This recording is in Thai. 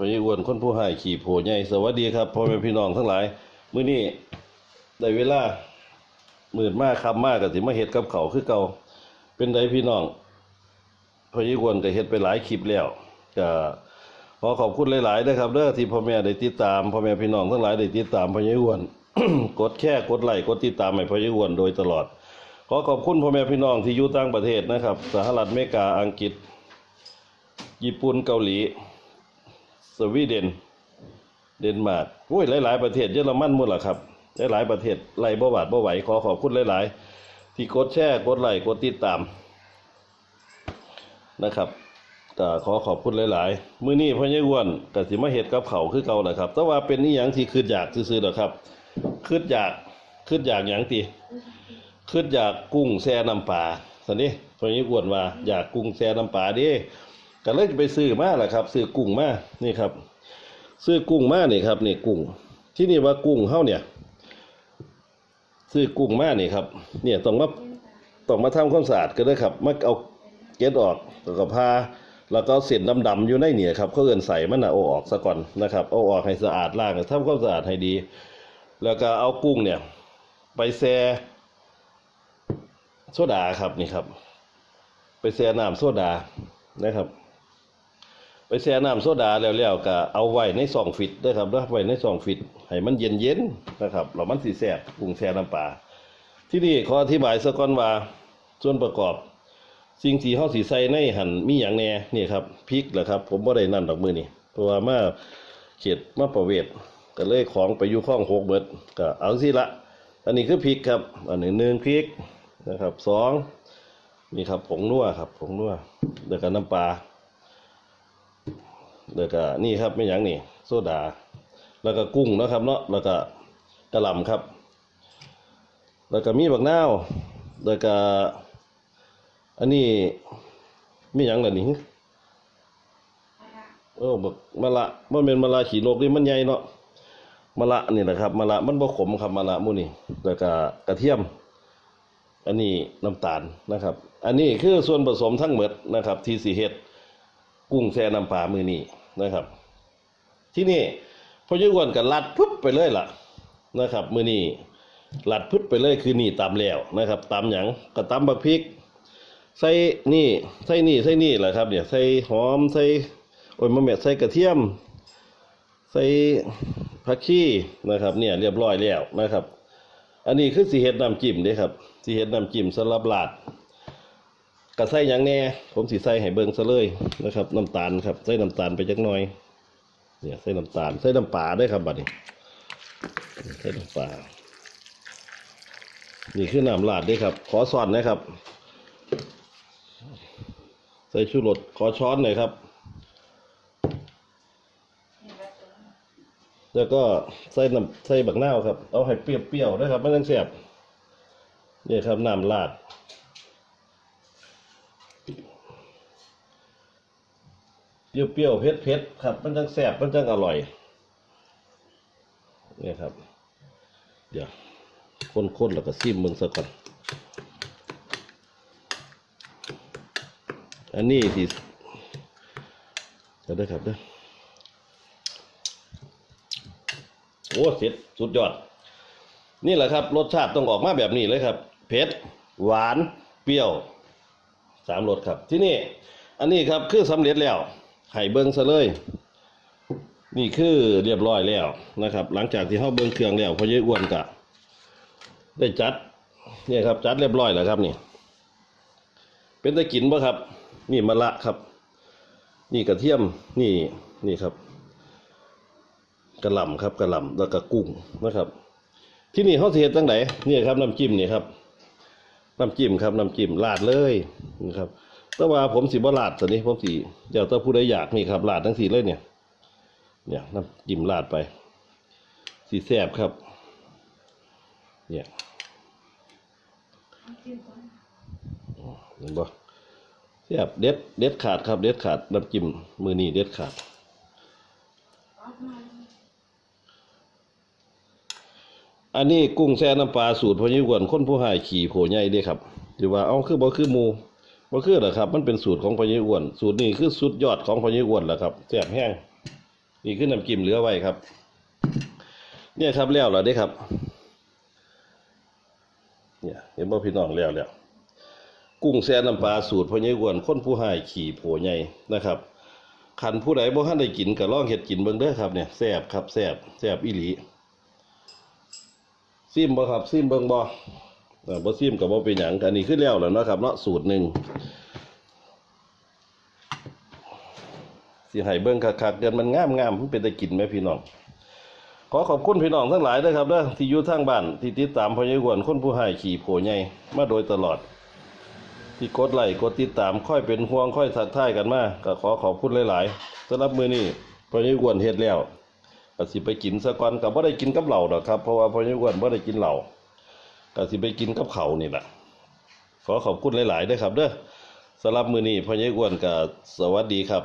พญอ้วนคนผู้ให้ขี่โผใหญ่สวัสดีครับพ่อแม่พี่น้องทั้งหลาย มื้อนี้ได้เวลามืดมากคำมากก็สิมาเฮ็ดกับเขาคือเก่าเป็นไดพี่น้องพญอ้วนก็เฮ็ดไปหลายคลิปแล้วก็ขอขอบคุณหลายๆนะครับเด้อที่พ่อแม่ได้ติดตามพ่อแม่พี่น้องทั้งหลายได้ติดตามพญอ้วนกดแค่กดไลค์กดติดตามให้พญอ้วนโดยตลอด ขอขอบคุณพ่อแม่พี่น้องที่อยู่ต่างประเทศนะครับ สหรัฐอเมริกาอังกฤษ ญี่ปุ่นเกาหลี สวีเดน เดนมาร์กโอ้ยหลาย ๆ ประเทศเยอรมันหมดละครับ หลาย ๆ ประเทศไล่บ่หวาดบ่ไหวขอขอบคุณหลาย ๆ ที่กดแชร์กดไลค์กดติดตามนะครับก็ขอขอบคุณหลาย ๆ มื้อนี้พ่อใหญ่อ้วนก็สิมาเฮ็ดกับเขาคือเก่าแหละครับแต่ว่าเป็นอีหยังที่คิดอยากซื่อๆดอกครับคิดอยากคิดอยากหยังติคิดอยากกุ้งแช่น้ำปลาสันนี่พ่อใหญ่อ้วนว่าอยากกุ้งแช่น้ำปลาดิ ก็เลยไปซื้อมาแหละครับ ซื้อกุ้งมานี่ครับ ซื้อกุ้งมานี่ครับนี่กุ้ง ที่นี่ว่ากุ้งเฮาเนี่ย ซื้อกุ้งมานี่ครับ เนี่ยต้องมาต้องมาทำความสะอาดกันด้ครับมาเอาเกล็ดออกแล้วก็พาแล้วก็เศษดำๆอยู่ในเนี่ยครับเขาเอินใส่มันน่ะเอาออกซะก่อนนะครับเอาออกให้สะอาดล้างทำความสะอาดให้ดี แล้วก็เอากุ้งเนี่ย ไปแช่โซดาครับนี่ครับ ไปแช่น้ำโซดานะครับ ไปแช่น้ำโซดาแล้วๆก็เอาไว้ในซองฟิตด้วยครับแล้วไว้ในซองฟิตให้มันเย็นๆนะครับแล้วมันสิแซ่บกุ้งแช่น้ำปลาที่นี่ขออธิบายซะก่อนว่าส่วนประกอบ สิ่งที่เฮาสิใส่ในหั่นมีหยังแหน่นี่ครับพริกแหละครับ ผมบ่ได้นั่นดอกมือนี่เพราะว่ามาเขตมาประเวทก็เลยของไปอยู่ข้องหกเบิดก็เอาสิละอันนี้คือพริกครับ อันนี้หนึ่งพริกนะครับสองนี่ครับผงนัวครับผงนัวแล้วก็น้ำปลา แล้วก็นี่ครับไม่หยังนี่โซดา แล้วก็กุ้งนะครับเนาะแล้วก็กระหล่ำครับ แล้วก็มีบักนาวแล้วก็อันนี้มีหยังล่ะนี่เออบักมะละมันเป็นมะละขีโลกนี่มันใหญ่เนาะมะละนี่แหละครับมะละมันบ่ขมครับมะละมู่นี่แล้วก็กระเทียม อันนี้น้ำตาลนะครับ อันนี้คือส่วนผสมทั้งหมดนะครับ ที่สิเฮ็ดกุ้งแช่น้ำปลามือนี้ นะครับ ที่นี่พอยุวนกันลัดปุ๊บไปเลยล่ะนะครับมือนี้ลัดปุ๊บไปเลยคือนี่ตำแล้วนะครับตำหยังก็ตำบักพริก ใส่นี่ใส่นี่ใส่นี่แหละครับเนี่ยใส่หอมใส่โอ้ยมะเม็ดใส่กระเทียม ใส่ผักชีนะครับ เนี่ยเรียบร้อยแล้วนะครับ อันนี้คือสีเห็ดน้ำจิ้มเด้ครับสีเห็ดน้ำจิ้มสำหรับลาด ก็ใส่ยังแน่ ผมสิใส่ให้เบิ่งซะเลยนะครับน้ำตาลครับ ใส่น้ำตาลไปจักหน่อย เนี่ยใส่น้ำตาล ใส่น้ำปลาด้วยครับบัดนี้ ใส่น้ำปลา นี่คือน้ำลาดด้วยครับ ขอสอนนะครับ ใส่ชูรสขอช้อนหน่อยครับ แล้วก็ใส่น้ำใส่บักนาวครับ เอาให้เปรี้ยวๆด้วยครับไม่ต้องแสบนี่ยครับน้ำลาด เปรี้ยวๆเผ็ดครับ มันจังแซ่บมันจังอร่อยเนี่ยครับ เดี๋ยวคนๆแล้วก็ซิมมึงซะก่อนอันนี้สิเดี๋ยวได้ครับเด้อโอ้เสร็จสุดยอด นี่แหละครับ รสชาติต้องออกมาแบบนี้เลยครับ เผ็ด หวาน เปรี้ยวสามรสครับ ที่นี่ อันนี้ครับคือสำเร็จแล้ว ไห่เบิ้งซะเลย นี่คือเรียบร้อยแล้วนะครับ หลังจากที่เขาเบิ้งเครื่องแล้วพอเยอะอ้วนกะได้จัดเนี่ยครับจัดเรียบร้อยแล้วครับนี่ เป็นตะกินปะครับ นี่มะละครับ นี่กระเทียมนี่นี่ครับกระหล่ำครับกระหล่ำแล้วก็กุ้งนะครับ ที่นี่เขาเสียตั้งไหนนี่ครับน้ำจิ้มนี่ครับน้ำจิ้มครับน้ำจิ้มราดเลยนะครับ แต่ว่าผมสีบลาดตอนนี้ผมสีเดี๋ยวถ้าผู้ใดอยากนี่ครับลาดทั้งสีเลยเนี่ย เนี่ยน้ำจิ้มลาดไป สีแซ่บครับ เนี่ยเห็นบ่แซ่บเด็ดเด็ดขาดครับ เด็ดขาดน้ำจิ้มมือนี่เด็ดขาดอันนี้กุ้งแช่น้ำปลาสูตรพอยี่กวนคนผู้หายขี่โผใหญ่เด้ครับหรือว่าเอาคือบ่คือมู บ่คือเหรอครับ มันเป็นสูตรของพอยี่อ้วน สูตรนี้คือสุดยอดของพอยี่อ้วนแหละครับแซ่บแห้งนี่คือน้ำจิ้มเหลือไว้ครับ เนี่ยครับแล้วเหรอเด้ครับ เนี่ยเห็นบ่พี่น้องแล้วแล้วกุ้งแซ่น้ำปลาสูตรพ่อใหญ่อ้วนคนผู้หายขี่โผใหญ่นะครับคันผู้ใดบ่ทันได้กินก็ลองเฮ็ดกินเบิ่งเด้อครับเนี่ยแซ่บครับแซ่บแซ่บอีหลีซิมบ่ครับซิมเบิ่งบ่ บ่ซิมก็บ่เป็นหยังอันนี้คือแล้วแล้วเนาะครับเนาะสูตรหนึ่งสิให้เบิ่งคักๆเดือนมันงามๆมันเป็นตะกินไหมพี่น้อง ขอขอบคุณพี่น้องทั้งหลายด้วยครับเด้อที่อยู่ทางบ้านที่ติดตามพ่อใหญ่อ้วนคนผู้หายขี่โผใหญ่มาโดยตลอด ที่กดไลค์กดติดตามค่อยเป็นห่วงค่อยทักทายกันมาก็ขอขอบคุณหลายๆสำหรับมือนี้พ่อใหญ่อ้วนเฮ็ดแล้วก็สิไปกินซะก่อนก็บ่ได้กินกับเหล้าดอกครับเพราะว่าพ่อใหญ่อ้วนบ่ได้กินเหล้า ก็สิไปกินกับเขานี่แหละขอขอบคุณหลายๆด้วยครับเด้อสำหรับมือนี้พ่อใหญ่อ้วนกับสวัสดีครับ